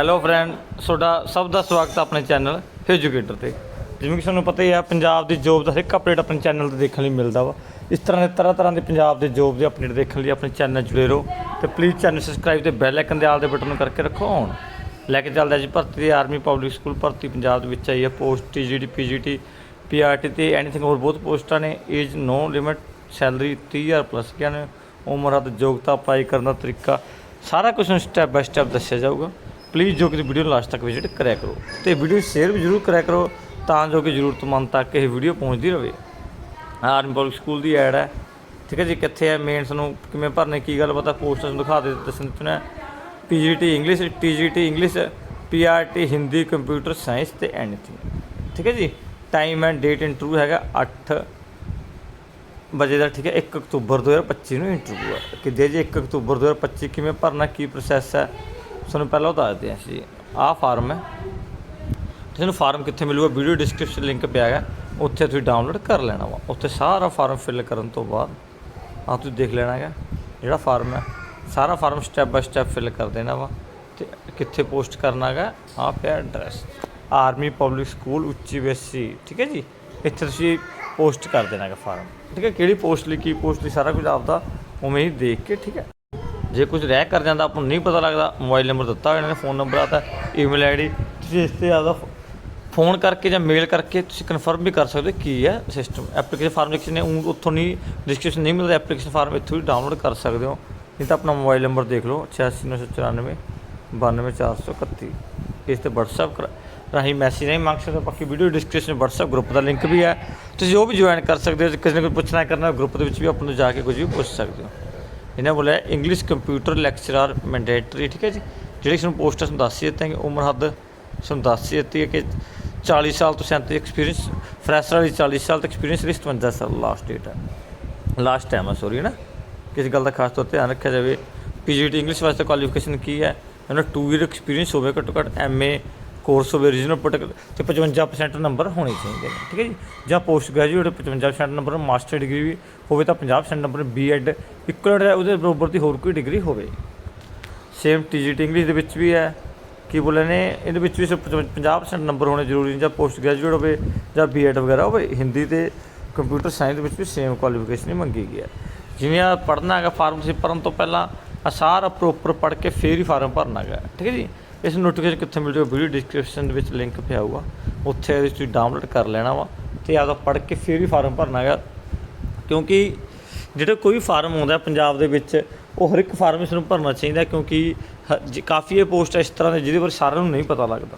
Hello friend ਤੁਹਾਡਾ ਸਭ ਦਾ ਸਵਾਗਤ ਹੈ ਆਪਣੇ ਚੈਨਲ ਐਜੂਕੇਟਰ ਤੇ। ਜਿਵੇਂ ਕਿ ਤੁਹਾਨੂੰ ਪਤਾ ਹੀ ਹੈ, ਪੰਜਾਬ ਦੀ ਜੋਬ ਦਾ ਹਰ ਇੱਕ ਅਪਡੇਟ ਆਪਣੇ ਚੈਨਲ ਤੇ ਦੇਖਣ ਲਈ ਮਿਲਦਾ ਵਾ। ਇਸ ਤਰ੍ਹਾਂ ਦੇ ਤਰ੍ਹਾਂ ਤਰ੍ਹਾਂ ਦੇ ਪੰਜਾਬ ਦੇ ਜੋਬ ਦੇ ਅਪਡੇਟ ਦੇਖਣ ਲਈ ਆਪਣੇ ਚੈਨਲ ਜੁੜੇ ਰਹੋ ਤੇ ਪਲੀਜ਼ ਚੈਨਲ ਸਬਸਕ੍ਰਾਈਬ ਤੇ ਬੈਲ ਆਈਕਨ ਦੇ ਆਲ ਦੇ ਬਟਨ ਨੂੰ ਕਰਕੇ ਰੱਖੋ ਔਨ ਲੈ ਕੇ ਚੱਲਦਾ ਜੀ ਭਰਤੀ ਦੀ ਆਰਮੀ ਪਬਲਿਕ ਸਕੂਲ ਭਰਤੀ ਪੰਜਾਬ ਦੇ ਵਿੱਚ ਆਈ ਹੈ। ਪੋਸਟ ਟੀਜੀਡੀ ਪੀਜੀਟੀ ਪੀਆਰਟੀ ਤੇ ਐਨੀਥਿੰਗ ਹੋਰ ਬਹੁਤ ਪੋਸਟਾਂ ਨੇ। Age no limit salary 30000 plus ਗਿਆ ਨੇ। ਉਮਰ, ਹੱਦ, ਯੋਗਤਾ ਅਪਲਾਈ ਕਰਨ ਦਾ ਤਰੀਕਾ, ਸਾਰਾ ਕੁਝ ਨੂੰ ਸਟੈਪ ਬਾਈ ਸਟੈਪ ਦੱਸਿਆ ਜਾਊਗਾ। ਪਲੀਜ਼ ਜੋ ਕਿ ਵੀਡੀਓ ਨੂੰ ਲਾਸਟ ਤੱਕ ਵਿਜ਼ਿਟ ਕਰਿਆ ਕਰੋ ਤੇ ਵੀਡੀਓ ਸ਼ੇਅਰ ਵੀ ਜ਼ਰੂਰ ਕਰਿਆ ਕਰੋ ਤਾਂ ਜੋ ਕਿ ਜ਼ਰੂਰਤਮੰਦ ਤੱਕ ਇਹ ਵੀਡੀਓ ਪਹੁੰਚਦੀ ਰਹੇ ਆਰਮੀ ਪਬਲਿਕ ਸਕੂਲ ਦੀ ਐਡ ਹੈ। ਠੀਕ ਹੈ ਜੀ, ਕਿੱਥੇ ਹੈ ਮੇਨਸ ਨੂੰ ਕਿਵੇਂ ਭਰਨੇ, ਕੀ ਗੱਲ ਪਤਾ ਪੋਸਟਰ ਨੂੰ ਦਿਖਾ ਦੇ, ਦੱਸਣ ਦਿੱਤੇ PGT English TGT English PRT Hindi computer science ਤੇ ਐਨੀਥਿੰਗ ਠੀਕ ਹੈ ਜੀ ਟਾਈਮ ਐਂਡ ਡੇਟ ਇੰਟਰਵਿਊ ਹੈਗਾ 8 ਵਜੇ ਦਾ, ਠੀਕ ਹੈ 1 ਅਕਤੂਬਰ 2025 ਨੂੰ ਇੰਟਰਵਿਊ ਹੈ ਕਿ ਜੀ 1 ਅਕਤੂਬਰ 2025 ਕਿਵੇਂ ਭਰਨਾ, ਕੀ ਪ੍ਰੋਸੈਸ ਹੈ? ਤੁਹਾਨੂੰ ਪਹਿਲਾਂ ਉਹ ਦੱਸਦੇ ਹਾਂ ਜੀ, ਆਹ ਫਾਰਮ ਹੈ। ਤੁਹਾਨੂੰ ਫਾਰਮ ਕਿੱਥੇ ਮਿਲੂਗਾ ਵੀਡੀਓ ਡਿਸਕ੍ਰਿਪਸ਼ਨ ਲਿੰਕ ਪਿਆ ਹੈਗਾ। ਉੱਥੇ ਤੁਸੀਂ ਡਾਊਨਲੋਡ ਕਰ ਲੈਣਾ ਵਾ। ਉੱਥੇ ਸਾਰਾ ਫਾਰਮ ਫਿਲ ਕਰਨ ਤੋਂ ਬਾਅਦ ਆ ਤੁਸੀਂ ਦੇਖ ਲੈਣਾ ਹੈਗਾ। ਜਿਹੜਾ ਫਾਰਮ ਹੈ, ਸਾਰਾ form step by step fill ਕਰ ਦੇਣਾ ਵਾ। ਤੇ ਕਿੱਥੇ ਪੋਸਟ ਕਰਨਾ ਹੈਗਾ ਆ ਪਿਆ ਐਡਰੈਸ ਆਰਮੀ ਪਬਲਿਕ ਸਕੂਲ ਉੱਚੀ ਬੇਸੀ ਠੀਕ ਹੈ ਜੀ? ਇੱਥੇ ਤੁਸੀਂ ਪੋਸਟ ਕਰ ਦੇਣਾ ਹੈਗਾ ਫਾਰਮ। ਠੀਕ ਹੈ, ਕਿਹੜੀ ਪੋਸਟ ਲਈ, ਕੀ ਪੋਸਟ ਲਈ, ਸਾਰਾ ਕੁਝ ਆਪਦਾ ਉਵੇਂ ਹੀ ਦੇਖ ਕੇ, ਠੀਕ ਹੈ? ਜੇ ਕੁਝ ਰਹਿ ਕਰ ਜਾਂਦਾ, ਆਪਾਂ ਨੂੰ ਨਹੀਂ ਪਤਾ ਲੱਗਦਾ। ਮੋਬਾਈਲ ਨੰਬਰ ਦਿੱਤਾ ਹੋਇਆ ਇਹਨਾਂ ਨੇ, ਫੋਨ ਨੰਬਰ ਆਦਾ ਈਮੇਲ ਆਈਡੀ ਤੁਸੀਂ ਇਸ ਤੇ ਆਪਦਾ ਫੋਨ ਕਰਕੇ ਜਾਂ ਮੇਲ ਕਰਕੇ ਤੁਸੀਂ ਕਨਫਰਮ ਵੀ ਕਰ ਸਕਦੇ ਹੋ ਕੀ ਹੈ ਸਿਸਟਮ ਐਪਲੀਕੇਸ਼ਨ ਫਾਰਮ ਕਿਸੇ ਨੇ ਉੱਥੋਂ ਨਹੀਂ ਡਿਸਕ੍ਰਿਪਸ਼ਨ ਨਹੀਂ ਮਿਲਦਾ ਐਪਲੀਕੇਸ਼ਨ ਫਾਰਮ ਇੱਥੋਂ ਹੀ ਡਾਊਨਲੋਡ ਕਰ ਸਕਦੇ ਹੋ। ਨਹੀਂ ਤਾਂ ਆਪਣਾ ਮੋਬਾਈਲ ਨੰਬਰ ਦੇਖ ਲਓ 8694 92431 ਇਸ ਤੇ WhatsApp ਰਾਹੀਂ ਮੈਸੇਜ ਨਹੀਂ ਮੰਗ ਸਕਦੇ, ਬਾਕੀ ਵੀਡੀਓ ਡਿਸਕ੍ਰਿਪਸ਼ਨ WhatsApp ਗਰੁੱਪ ਦਾ ਲਿੰਕ ਵੀ ਹੈ। ਤੁਸੀਂ ਉਹ ਵੀ ਜੁਆਇਨ ਕਰ ਸਕਦੇ ਹੋ ਕਿਸੇ ਨੇ ਕੋਈ ਪੁੱਛਣਾ ਕਰਨਾ ਗਰੁੱਪ ਦੇ ਵਿੱਚ ਵੀ ਆਪਾਂ ਨੂੰ ਜਾ ਕੇ ਕੁਝ ਵੀ ਪੁੱਛ ਸਕਦੇ ਹੋ। ਇਹਨਾਂ ਬੋਲਿਆ ਇੰਗਲਿਸ਼ ਕੰਪਿਊਟਰ ਲੈਕਚਰਰ ਮੈਂਡੇਟਰੀ ਠੀਕ ਹੈ ਜੀ? ਜਿਹੜੀ ਤੁਹਾਨੂੰ ਪੋਸਟ ਤੁਹਾਨੂੰ ਦੱਸ ਹੀ ਦਿੱਤੇ ਕਿ ਉਮਰ ਹੱਦ ਤੁਹਾਨੂੰ ਦੱਸ ਦਿੱਤੀ ਹੈ ਕਿ 40 ਸਾਲ ਤੋਂ 37 ਐਕਸਪੀਰੀਅੰਸ ਫਰੈਸ਼ਰ ਵਾਲੀ 40 ਸਾਲ ਤੱਕ ਐਕਸਪੀਰੀਅੰਸ ਲਈ 57 ਸਾਲ ਲਾਸਟ ਡੇਟ ਹੈ। ਲਾਸਟ ਟਾਈਮ ਹੈ ਸੋਰੀ ਹੈ ਨਾ? ਕਿਸ ਗੱਲ ਦਾ ਖਾਸ ਤੌਰ ਤੇ ਧਿਆਨ ਰੱਖਿਆ ਜਾਵੇ। ਪੀਜੀਟੀ ਇੰਗਲਿਸ਼ ਵਾਸਤੇ ਕੁਆਲੀਫਿਕੇਸ਼ਨ ਕੀ ਹੈ? ਇਹਨਾਂ 2 ਇਅਰ ਐਕਸਪੀਰੀਅੰਸ ਹੋਵੇ ਘੱਟੋ ਘੱਟ ਐਮਏ ਕੋਰਸ ਹੋਵੇ ਰੀਜਨਲ ਪਟਕ ਤੇ 55% ਨੰਬਰ ਹੋਣੇ ਚਾਹੀਦੇ ਨੇ, ਠੀਕ ਹੈ ਜੀ? ਜਾਂ post graduate 55% number master degree ਵੀ ਹੋਵੇ ਤਾਂ 50% ਨੰਬਰ ਬੀਐਡ ਇਕੁਅਲ ਹੈ ਉਹਦੇ ਬਰਾਬਰ ਦੀ ਹੋਰ ਕੋਈ ਡਿਗਰੀ ਹੋਵੇ। ਸੇਮ ਟੀਜੀਟੀ ਇੰਗਲਿਸ਼ ਦੇ ਵਿੱਚ ਵੀ ਹੈ, ਕੀ ਬੋਲੇ ਨੇ, ਇਹਦੇ ਵਿੱਚ ਵੀ ਸਿਰਫ 50% ਨੰਬਰ ਹੋਣੇ ਜ਼ਰੂਰੀ ਨੇ, ਜਾਂ ਪੋਸਟ ਗ੍ਰੈਜੂਏਟ ਹੋਵੇ ਜਾਂ ਬੀਐਡ ਵਗੈਰਾ ਹੋਵੇ, ਹਿੰਦੀ ਤੇ ਕੰਪਿਊਟਰ ਸਾਇੰਸ ਦੇ ਵਿੱਚ ਵੀ ਸੇਮ ਕੁਆਲੀਫਿਕੇਸ਼ਨ ਹੀ ਮੰਗੀ ਗਈ ਹੈ। ਜਿਵੇਂ ਆ ਪੜ੍ਹਨਾ ਹੈਗਾ ਫਾਰਮ ਤੁਸੀਂ ਤੋਂ ਪਹਿਲਾਂ ਆ ਸਾਰਾ ਪ੍ਰੋਪਰ ਪੜ੍ਹ ਕੇ ਫੇਰ ਹੀ ਫਾਰਮ ਭਰਨਾ ਹੈਗਾ, ਠੀਕ ਹੈ ਜੀ? ਇਸ ਨੋਟੀਫਿਕੇਸ਼ਨ ਕਿੱਥੇ ਮਿਲ ਜਾਊਗਾ? ਵੀਡੀਓ ਡਿਸਕ੍ਰਿਪਸ਼ਨ ਦੇ ਵਿੱਚ ਲਿੰਕ ਪਿਆ ਹੋਊਗਾ। ਉੱਥੇ ਇਹਦੇ ਤੁਸੀਂ ਡਾਊਨਲੋਡ ਕਰ ਲੈਣਾ ਵਾ ਤੇ ਆਪਦਾ ਪੜ੍ਹ ਕੇ ਫਿਰ ਹੀ ਫਾਰਮ ਭਰਨਾ ਹੈਗਾ। ਕਿਉਂਕਿ ਜਿਹੜਾ ਕੋਈ ਫਾਰਮ ਆਉਂਦਾ ਪੰਜਾਬ ਦੇ ਵਿੱਚ, ਉਹ ਹਰ ਇੱਕ ਫਾਰਮ ਇਸ ਨੂੰ ਭਰਨਾ ਚਾਹੀਦਾ ਕਿਉਂਕਿ ਹ- ਜੇ ਕਾਫੀ ਇਹ ਪੋਸਟ ਇਸ ਤਰ੍ਹਾਂ ਦੇ, ਜਿਹਦੇ ਬਾਰੇ ਸਾਰਿਆਂ ਨੂੰ ਨਹੀਂ ਪਤਾ ਲੱਗਦਾ।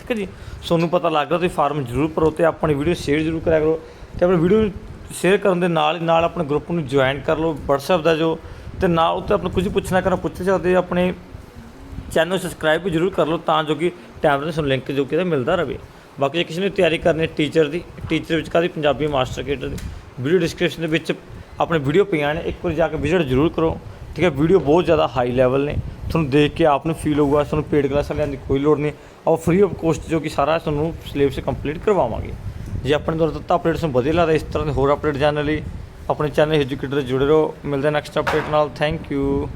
ਠੀਕ ਹੈ ਜੀ? ਤੁਹਾਨੂੰ ਪਤਾ ਲੱਗਦਾ ਤੁਸੀਂ ਫਾਰਮ ਜ਼ਰੂਰ ਭਰੋ ਤੇ ਆਪਣੀ ਵੀਡੀਓ ਸ਼ੇਅਰ ਜ਼ਰੂਰ ਕਰਿਆ ਕਰੋ ਤੇ ਆਪਣੀ ਵੀਡੀਓ ਸ਼ੇਅਰ ਕਰਨ ਦੇ ਨਾਲ ਹੀ ਨਾਲ ਆਪਣੇ ਗਰੁੱਪ ਨੂੰ ਜੁਆਇਨ ਕਰ ਲਓ, WhatsApp ਦਾ ਜੋ ਤੇ ਨਾਲ ਉੱਤੇ ਆਪਣਾ ਕੁਝ ਪੁੱਛਣਾ ਕਰਨਾ, ਪੁੱਛ ਸਕਦੇ ਆਪਣੇ ਚੈਨਲ ਸਬਸਕ੍ਰਾਈਬ ਜ਼ਰੂਰ ਕਰ ਲਓ ਤਾਂ ਜੋ ਕਿ ਟਾਈਮ ਤੇ ਤੁਹਾਨੂੰ ਲਿੰਕ ਜੋ ਕਿ ਮਿਲਦਾ ਰਹੇ। ਬਾਕੀ ਜੇ ਕਿਸੇ ਨੇ ਤਿਆਰੀ ਕਰਨੀ ਟੀਚਰ ਦੀ ਟੀਚਰ ਵਿੱਚ ਕਾਦੀ ਪੰਜਾਬੀ ਮਾਸਟਰ ਕੇਟਰ ਦੀ ਵੀਡੀਓ ਡਿਸਕ੍ਰਿਪਸ਼ਨ ਦੇ ਵਿੱਚ ਆਪਣੇ ਵੀਡੀਓ ਪਈਆਂ ਨੇ, ਇੱਕ ਵਾਰ ਜਾ ਕੇ ਵਿਜ਼ਿਟ ਜ਼ਰੂਰ ਕਰੋ। ਠੀਕ ਹੈ ਵੀਡੀਓ ਬਹੁਤ ਜ਼ਿਆਦਾ ਹਾਈ ਲੈਵਲ ਨੇ। ਤੁਹਾਨੂੰ ਦੇਖ ਕੇ ਆਪ ਨੂੰ ਫੀਲ ਹੋਊਗਾ, ਤੁਹਾਨੂੰ ਪੇਡ ਕਲਾਸਾਂ ਲੈਣ ਦੀ ਕੋਈ ਲੋੜ ਨਹੀਂ। ਆਪਾਂ ਫ੍ਰੀ ਆਫ ਕੋਸਟ ਜੋ ਕਿ ਸਾਰਾ ਤੁਹਾਨੂੰ ਸਿਲੇਬਸ ਕੰਪਲੀਟ ਕਰਵਾਵਾਂਗੇ। ਜੇ ਆਪਣੇ ਦੁਆਰਾ ਦਿੱਤਾ ਅਪਡੇਟ ਤੁਹਾਨੂੰ ਵਧੀਆ ਲੱਗਦਾ ਇਸ ਤਰ੍ਹਾਂ ਦੇ ਹੋਰ ਅਪਡੇਟ ਜਾਣਨ ਲਈ, ਆਪਣੇ ਚੈਨਲ ਐਜੂਕੇਟਰ ਜੁੜੇ ਰਹੋ। ਮਿਲਦੇ ਨੈਕਸਟ ਅਪਡੇਟ ਨਾਲ। Thank you